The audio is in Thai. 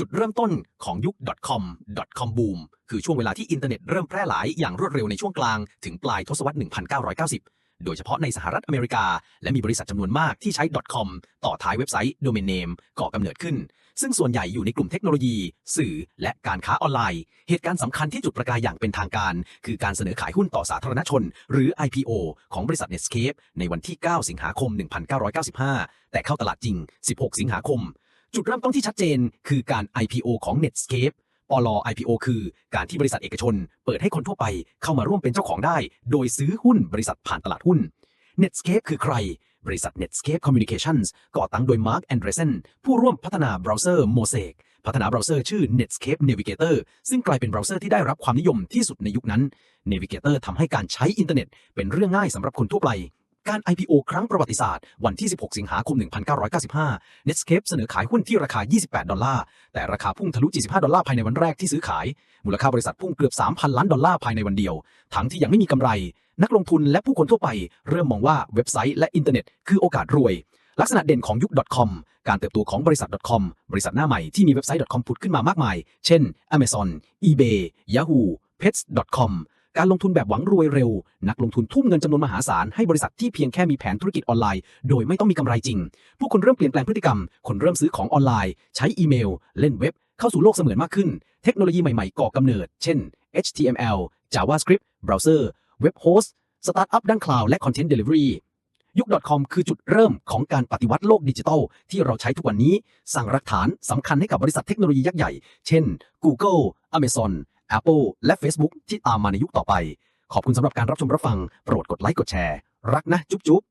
จุดเริ่มต้นของยุค .com .com boom คือช่วงเวลาที่อินเทอร์เน็ตเริ่มแพร่หลายอย่างรวดเร็วในช่วงกลางถึงปลายทศวรรษ 1990 โดยเฉพาะในสหรัฐอเมริกา และมีบริษัทจำนวนมากที่ใช้ .com ต่อท้ายเว็บไซต์ domain name ก่อกำเนิดขึ้น ซึ่งส่วนใหญ่อยู่ในกลุ่มเทคโนโลยี สื่อ และการค้าออนไลน์ เหตุการณ์สำคัญที่จุดประกายอย่างเป็นทางการ คือการเสนอขายหุ้นต่อสาธารณชน หรือ IPO ของบริษัท Netscape ในวันที่ 9 สิงหาคม 1995 แต่เข้าตลาดจริง 16 สิงหาคม จุดเริ่มต้นที่ชัดเจนคือการ IPO ของ Netscape ปล IPO คือการที่บริษัทเอกชน เปิดให้คนทั่วไปเข้ามาร่วมเป็นเจ้าของได้ โดยซื้อหุ้นบริษัทผ่านตลาดหุ้น Netscape คือใคร บริษัท Netscape Communications ก่อตั้งโดย Mark Andreessen ผู้ร่วมพัฒนาเบราว์เซอร์ Mosaic พัฒนาเบราว์เซอร์ชื่อ Netscape Navigator ซึ่งกลายเป็นเบราว์เซอร์ที่ได้รับความนิยมที่สุดในยุคนั้น Navigator ทำให้การใช้อินเทอร์เน็ตเป็นเรื่องง่ายสำหรับคนทั่วไป การ IPO ครั้งประวัติศาสตร์ วันที่ 16 สิงหาคม 1995 Netscape เสนอขายหุ้นที่ราคา 28 ดอลลาร์ แต่ราคาพุ่งทะลุ 75 ดอลลาร์ภายในวันแรกที่ซื้อขาย มูลค่าบริษัทพุ่งเกือบ 3,000 ล้านดอลลาร์ภายในวันเดียว ทั้งที่ยังไม่มีกำไร นักลงทุนและผู้คนทั่วไป เริ่มมองว่าเว็บไซต์และอินเทอร์เน็ตคือโอกาสรวย ลักษณะเด่นของยุค .com การเติบโตของบริษัท .com บริษัทหน้าใหม่ที่มีเว็บไซต์ .com ผุดขึ้นมามากมาย เช่น Amazon eBay Yahoo Pets.com การลงทุนแบบหวังรวยเร็ว นักลงทุนทุ่มเงินจำนวนมหาศาลให้บริษัทที่เพียงแค่มีแผนธุรกิจออนไลน์ โดยไม่ต้องมีกำไรจริง ผู้คนเริ่มเปลี่ยนแปลงพฤติกรรม คนเริ่มซื้อของออนไลน์ ใช้อีเมล เล่นเว็บ เข้าสู่โลกเสมือนมากขึ้น เทคโนโลยีใหม่ๆก่อกำเนิด เช่น HTML JavaScript Browser Web Host สตาร์ทอัพด้านคลาวด์และ Content Delivery ยุค .com คือจุดเริ่มของการปฏิวัติโลกดิจิทัล ที่เราใช้ทุกวันนี้ สร้างรากฐานสำคัญให้กับบริษัทเทคโนโลยียักษ์ใหญ่ เช่น Google Amazon Apple และ Facebook ที่ตามมาในยุคต่อไป ขอบคุณสำหรับการรับชมรับฟัง โปรดกดไลค์กดแชร์ รักนะ จุ๊บจุ๊บ